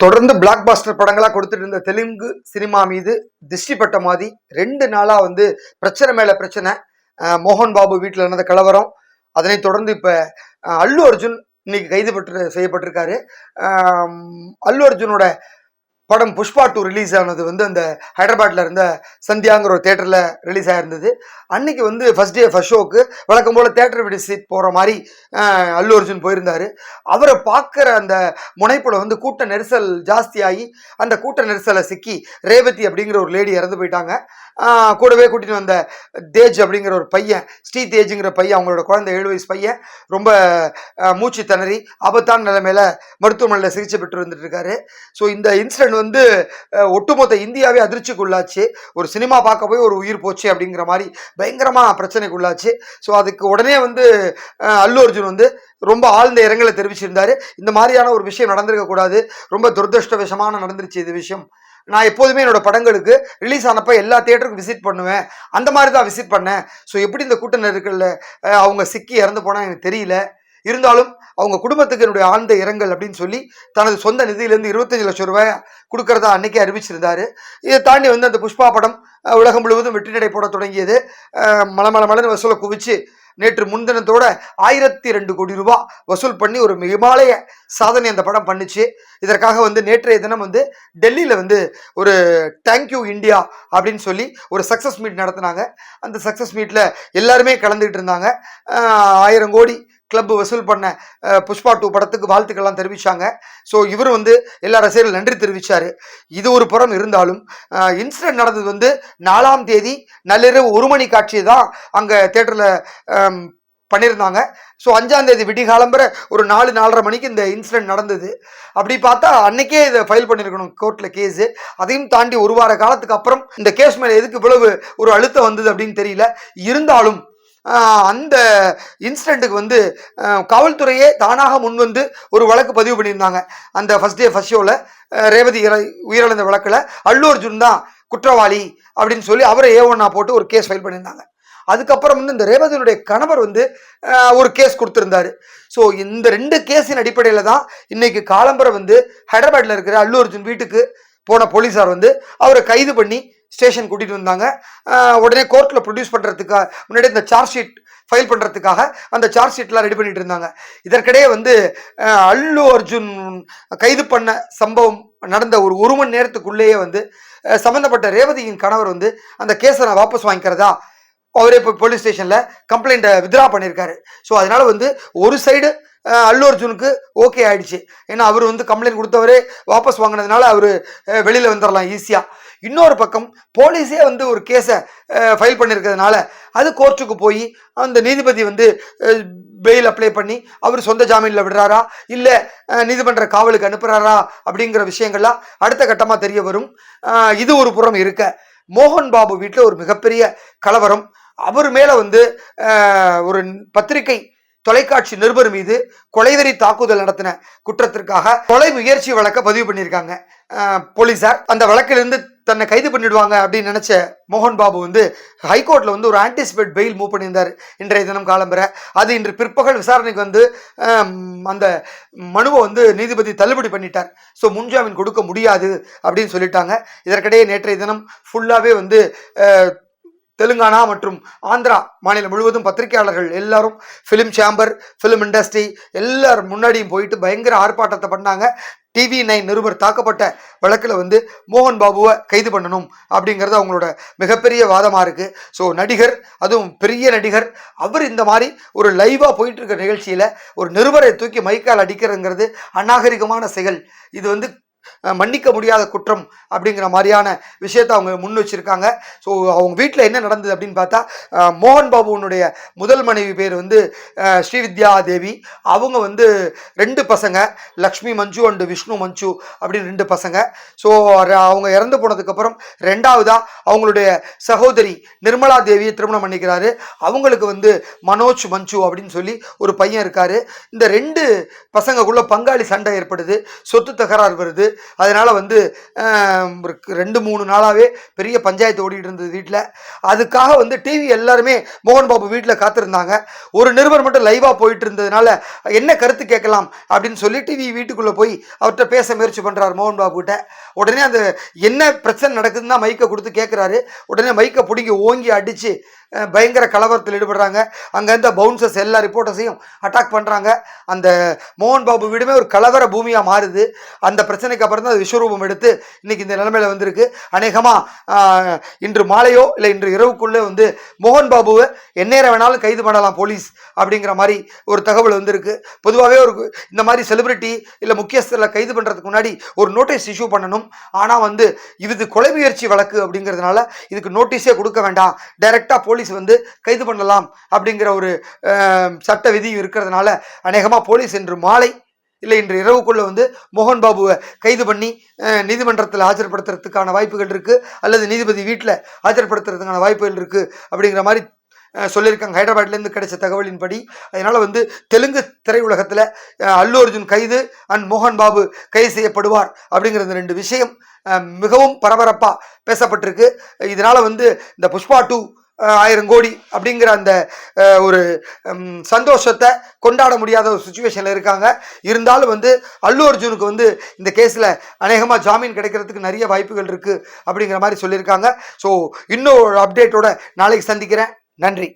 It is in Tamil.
தொடர்ந்து பிளாக் பாஸ்டர் படங்களாக கொடுத்துட்டு இருந்த தெலுங்கு சினிமா மீது திருஷ்டி பட்ட மாதிரி ரெண்டு நாளாக வந்து பிரச்சனை மேலே பிரச்சனை. மோகன் பாபு வீட்டில் நடந்த கலவரம் அதனை தொடர்ந்து இப்போ அல்லு அர்ஜுன் இன்னைக்கு கைது பெற்று செய்யப்பட்டிருக்காரு. அல்லு அர்ஜுனோட படம் புஷ்பா டூ ரிலீஸ் ஆனது வந்து அந்த ஹைதராபாத்தில் இருந்த சந்தியாங்கிற ஒரு தேட்டரில் ரிலீஸ் ஆயிருந்தது. அன்னைக்கு வந்து ஃபர்ஸ்ட் டே ஃபஸ்ட் ஷோக்கு வழக்கம் போல் தேட்டர் விசிட் போகிற மாதிரி அல்லு அர்ஜுன் போயிருந்தார். அவரை பார்க்குற அந்த முனைப்பில் வந்து கூட்ட நெரிசல் ஜாஸ்தியாகி அந்த கூட்ட நெரிசலை சிக்கி ரேவதி அப்படிங்கிற ஒரு லேடி இறந்து போயிட்டாங்க. கூடவே கூட்டின்னு வந்த தேஜ் அப்படிங்கிற ஒரு பையன் ஸ்ரீ தேஜுங்கிற பையன் அவங்களோட குழந்தை ஏழு வயசு பையன் ரொம்ப மூச்சு திணறி ஆபத்தான நிலைமையில் மருத்துவமனையில் சிகிச்சை பெற்று வந்துட்டு இருக்காரு. ஸோ இந்த இன்சிடென்ட் வந்து ஒட்டுமொத்த இந்தியாவே அதிர்ச்சிக்குள்ளாச்சு. ஒரு சினிமா பார்க்க போய் ஒரு உயிர் போச்சு அப்படிங்கிற மாதிரி பயங்கரமாக பிரச்சனைக்குள்ளாச்சு. ஸோ அதுக்கு உடனே வந்து அல்லு அர்ஜுன் வந்து ரொம்ப ஆழ்ந்த இரங்கலை தெரிவிச்சிருந்தாரு. இந்த மாதிரியான ஒரு விஷயம் நடந்திருக்கக்கூடாது ரொம்ப துரதிருஷ்டவசமான நடந்துருச்சு இது விஷயம். நான் எப்போதுமே என்னோட படங்களுக்கு ரிலீஸ் ஆனப்போ எல்லா தியேட்டருக்கும் விசிட் பண்ணுவேன். அந்த மாதிரி தான் விசிட் பண்ணேன். ஸோ எப்படி இந்த கூட்ட நெருக்கல்ல அவங்க சிக்கி இறந்து போனால் எனக்கு தெரியல. இருந்தாலும் அவங்க குடும்பத்துக்கு என்னுடைய ஆழ்ந்த இரங்கல் அப்படின்னு சொல்லி தனது சொந்த நிதியிலேருந்து இருபத்தஞ்சு லட்சம் ரூபாய் கொடுக்கறதா அன்னைக்கே அறிவிச்சிருந்தாரு. இதை தாண்டி வந்து அந்த புஷ்பா படம் உலகம் முழுவதும் வெற்றி நடை போட தொடங்கியது. மலமல மலன்னு வசூலை குவிச்சு நேற்று முன்தினத்தோட ஆயிரத்தி ரெண்டு கோடி ரூபாய் வசூல் பண்ணி ஒரு மிகமாலய சாதனை அந்த படம் பண்ணுச்சு. இதற்காக வந்து நேற்றைய தினம் வந்து டெல்லியில் வந்து ஒரு தேங்க்யூ இந்தியா அப்படின்னு சொல்லி ஒரு சக்ஸஸ் மீட் நடத்தினாங்க. அந்த சக்ஸஸ் மீட்டில் எல்லாருமே கலந்துக்கிட்டு இருந்தாங்க. ஆயிரம் கோடி கிளப் வசூல் பண்ண புஷ்பா டூ படத்துக்கு வாழ்த்துக்கள்லாம் தெரிவித்தாங்க ஸோ இவர் வந்து எல்லா ரசிகர்கள் நன்றி தெரிவிச்சார். இது ஒரு புறம் இருந்தாலும் இன்சிடென்ட் நடந்தது வந்து நாலாம் தேதி நள்ளிரவு ஒரு மணி காட்சி தான் அங்கே தேட்டரில் பண்ணியிருந்தாங்க. ஸோ அஞ்சாந்தேதி விடிகாலம்பர ஒரு நாலு நாலரை மணிக்கு இந்த இன்சிடென்ட் நடந்தது. அப்படி பார்த்தா அன்னைக்கே இதை ஃபைல் பண்ணியிருக்கணும் கோர்ட்டில் கேஸு அதையும் தாண்டி ஒரு வார காலத்துக்கு அப்புறம் இந்த கேஸ் மேலே எதுக்கு இவ்வளவு ஒரு அழுத்தம் வந்தது அப்படின்னு தெரியல. இருந்தாலும் அந்த இன்சிடெண்ட்டுக்கு வந்து காவல்துறையே தானாக முன்வந்து ஒரு வழக்கு பதிவு பண்ணியிருந்தாங்க. அந்த ஃபர்ஸ்ட் டே ஃபஸ்ட் ஷோவில் ரேவதி உயிரிழந்த வழக்கில் அல்லு அர்ஜுன் தான் குற்றவாளி அப்படின்னு சொல்லி அவரை ஏ ஒன்னா போட்டு ஒரு கேஸ் ஃபைல் பண்ணியிருந்தாங்க. அதுக்கப்புறம் வந்து இந்த ரேவதியினுடைய கணவர் வந்து ஒரு கேஸ் கொடுத்துருந்தாரு. ஸோ இந்த ரெண்டு கேஸின் அடிப்படையில் தான் இன்னைக்கு காலம்பரம் வந்து ஹைதராபாத்தில் இருக்கிற அல்லு அர்ஜுன் வீட்டுக்கு போன போலீஸார் வந்து அவரை கைது பண்ணி ஸ்டேஷன் கூட்டிகிட்டு வந்தாங்க. உடனே கோர்ட்டில் ப்ரொடியூஸ் பண்ணுறதுக்காக முன்னாடி இந்த சார்ஜ் ஷீட் ஃபைல் பண்ணுறதுக்காக அந்த சார்ஜ் ஷீட்லாம் ரெடி பண்ணிட்டு இருந்தாங்க. இதற்கிடையே வந்து அல்லு அர்ஜுன் கைது பண்ண சம்பவம் நடந்த ஒரு ஒரு மணி நேரத்துக்குள்ளேயே வந்து சம்மந்தப்பட்ட ரேவதியின் கணவர் வந்து அந்த கேஸை நான் வாபஸ் வாங்கிக்கிறதா? அவரே இப்போ போலீஸ் ஸ்டேஷனில் கம்ப்ளைண்ட்டை வித்ரா பண்ணியிருக்காரு. ஸோ அதனால் வந்து ஒரு சைடு அல்லு அர்ஜுனுக்கு ஓகே ஆயிடுச்சு. ஏன்னா அவர் வந்து கம்ப்ளைண்ட் கொடுத்தவரே வாபஸ் வாங்கினதுனால அவர் வெளியில் வந்துடலாம் ஈஸியாக இன்னொரு பக்கம் போலீஸே வந்து ஒரு கேஸை ஃபைல் பண்ணியிருக்கிறதுனால அது கோர்ட்டுக்கு போய் அந்த நீதிபதி வந்து பெயில் அப்ளை பண்ணி அவர் சொந்த ஜாமீனில் விடுறாரா? இல்லை நீதிமன்ற காவலுக்கு அனுப்புகிறாரா அப்படிங்கிற விஷயங்கள்லாம் அடுத்த கட்டமாக தெரிய வரும். இது ஒரு புறம் இருக்க. மோகன் பாபு வீட்டில் ஒரு மிகப்பெரிய கலவரம். அவர் மேலே வந்து ஒரு பத்திரிகை தொலைக்காட்சி நிருபர் மீது கொலைவெறி தாக்குதல் நடத்தின குற்றத்திற்காக கொலை முயற்சி வழக்கை பதிவு பண்ணியிருக்காங்க. போலீசார் அந்த வழக்கிலிருந்து தன்னை கைது பண்ணிடுவாங்க அப்படின்னு நினைச்ச மோகன் பாபு வந்து ஹைகோர்ட்ல வந்து ஒரு ஆன்டிசிபேட் பெயில் மூவ் பண்ணியிருந்தார் இன்றைய தினம் காலம்பெற அது இன்று பிற்பகல் விசாரணைக்கு வந்து அந்த மனுவை வந்து நீதிபதி தள்ளுபடி பண்ணிட்டார். ஸோ முன்ஜாமீன் கொடுக்க முடியாது அப்படின்னு சொல்லிட்டாங்க. இதற்கிடையே நேற்றைய தினம் ஃபுல்லாகவே வந்து தெலுங்கானா மற்றும் ஆந்திரா மாநிலம் முழுவதும் பத்திரிகையாளர்கள் எல்லாரும் ஃபிலிம் சேம்பர் ஃபிலிம் இண்டஸ்ட்ரி எல்லாரும் முன்னாடியும் போயிட்டு பயங்கர ஆர்ப்பாட்டத்தை பண்ணாங்க. டிவி நைன் நிருபர் தாக்கப்பட்ட வழக்கில் வந்து மோகன் பாபுவை கைது பண்ணணும் அப்படிங்கிறது அவங்களோட மிகப்பெரிய வாதமாக இருக்குது ஸோ நடிகர் அதுவும் பெரிய நடிகர் அவர் இந்த மாதிரி ஒரு லைவாக போயிட்டுருக்க நிகழ்ச்சியில் ஒரு நிருபரை தூக்கி மைக்கால் அடிக்கிறதுங்கிறது அநாகரிகமான செயல். இது வந்து மன்னிக்க முடியாத குற்றம் அப்படிங்கிற மாதிரியான விஷயத்தை அவங்க முன் வச்சிருக்காங்க. ஸோ அவங்க வீட்டில் என்ன நடந்தது அப்படின்னு பார்த்தா மோகன் பாபுனுடைய முதல் மனைவி பேர் வந்து ஸ்ரீவித்யா தேவி. அவங்க வந்து ரெண்டு பசங்க லக்ஷ்மி மஞ்சு அண்டு விஷ்ணு மஞ்சு அப்படின்னு ரெண்டு பசங்க. ஸோ அவங்க இறந்து போனதுக்கப்புறம் ரெண்டாவதாக அவங்களுடைய சகோதரி நிர்மலா தேவியை திருமணம் பண்ணிக்கிறாரு. அவங்களுக்கு வந்து மனோஜ் மஞ்சு அப்படின்னு சொல்லி ஒரு பையன் இருக்காரு. இந்த ரெண்டு பசங்கக்குள்ள பங்காளி சண்டை ஏற்படுது. சொத்து தகராறு வருது. அதனால் வந்து ஒரு ரெண்டு மூணு நாளாகவே பெரிய பஞ்சாயத்து ஓடிட்டு இருந்தது வீட்டில் அதுக்காக வந்து டிவி எல்லாருமே மோகன் பாபு வீட்டில் காத்திருந்தாங்க. ஒரு நிருபர் மட்டும் லைவாக போயிட்டு இருந்ததுனால என்ன கருத்து கேட்கலாம்? அப்படின்னு சொல்லி டிவி வீட்டுக்குள்ளே போய் அவர்கிட்ட பேச முயற்சி பண்ணுறாரு மோகன் பாபு கிட்ட. உடனே அந்த என்ன பிரச்சனை நடக்குதுன்னு தான் மைக்கை கொடுத்து கேட்குறாரு. உடனே மைக்கை பிடிங்கி ஓங்கி அடித்து பயங்கர கலவரத்தில் ஈடுபடுறாங்க. அங்கே இருந்த பவுன்சர்ஸ் எல்லா ரிப்போர்ட்டர்ஸையும் அட்டாக் பண்ணுறாங்க அந்த மோகன் பாபு வீடுமே ஒரு கலவர பூமியாக மாறுது. அந்த பிரச்சனைக்கு அப்புறம் தான் அது விஸ்வரூபம் எடுத்து இன்றைக்கி இந்த நிலைமையில் வந்திருக்கு. அநேகமாக இன்று மாலையோ இல்லை இன்று இரவுக்குள்ளே வந்து மோகன் பாபுவை எந்நேரம் வேணாலும் கைது பண்ணலாம் போலீஸ் அப்படிங்கிற மாதிரி ஒரு தகவல் வந்திருக்கு. பொதுவாகவே ஒரு இந்த மாதிரி செலிபிரிட்டி இல்லை முக்கியஸ்தரில் கைது பண்ணுறதுக்கு முன்னாடி ஒரு நோட்டீஸ் இஷ்யூ பண்ணணும். ஆனால் வந்து இது கொலை முயற்சி வழக்கு அப்படிங்கிறதுனால இதுக்கு நோட்டீஸே கொடுக்க வேண்டாம். டைரெக்டாக போலீஸ் போலீஸ் வந்து கைது பண்ணலாம் அப்படிங்கிற ஒரு சட்ட விதி இருக்கிறதுனால அநேகமாக போலீஸ் இன்று மாலை இல்லை இன்று இரவுக்குள்ளே வந்து மோகன் பாபுவை கைது பண்ணி நீதிமன்றத்தில் ஆஜர்படுத்துறதுக்கான வாய்ப்புகள் இருக்குது அல்லது நீதிபதி வீட்டில் ஆஜர்படுத்துறதுக்கான வாய்ப்புகள் இருக்குது அப்படிங்கிற மாதிரி சொல்லியிருக்காங்க. ஹைதராபாத்லேருந்து கிடைச்ச தகவலின்படி அதனால் வந்து தெலுங்கு திரையுலகத்தில் அல்லு அர்ஜுன் கைது அண்ட் மோகன் பாபு கைது செய்யப்படுவார் அப்படிங்கிற இந்த ரெண்டு விஷயம் மிகவும் பரபரப்பாக பேசப்பட்டிருக்கு. இதனால் வந்து இந்த புஷ்பா டூ ஆயிரம் கோடி அப்படிங்கிற அந்த ஒரு சந்தோஷத்தை கொண்டாட முடியாத ஒரு சுச்சுவேஷனில் இருக்காங்க. இருந்தாலும் வந்து அல்லு அர்ஜுனுக்கு வந்து இந்த கேஸில் அநேகமாக ஜாமீன் கிடைக்கிறதுக்கு நிறைய வாய்ப்புகள் இருக்குது அப்படிங்கிற மாதிரி சொல்லியிருக்காங்க. ஸோ இன்னும் ஒரு அப்டேட்டோட நாளைக்கு சந்திக்கிறேன். நன்றி.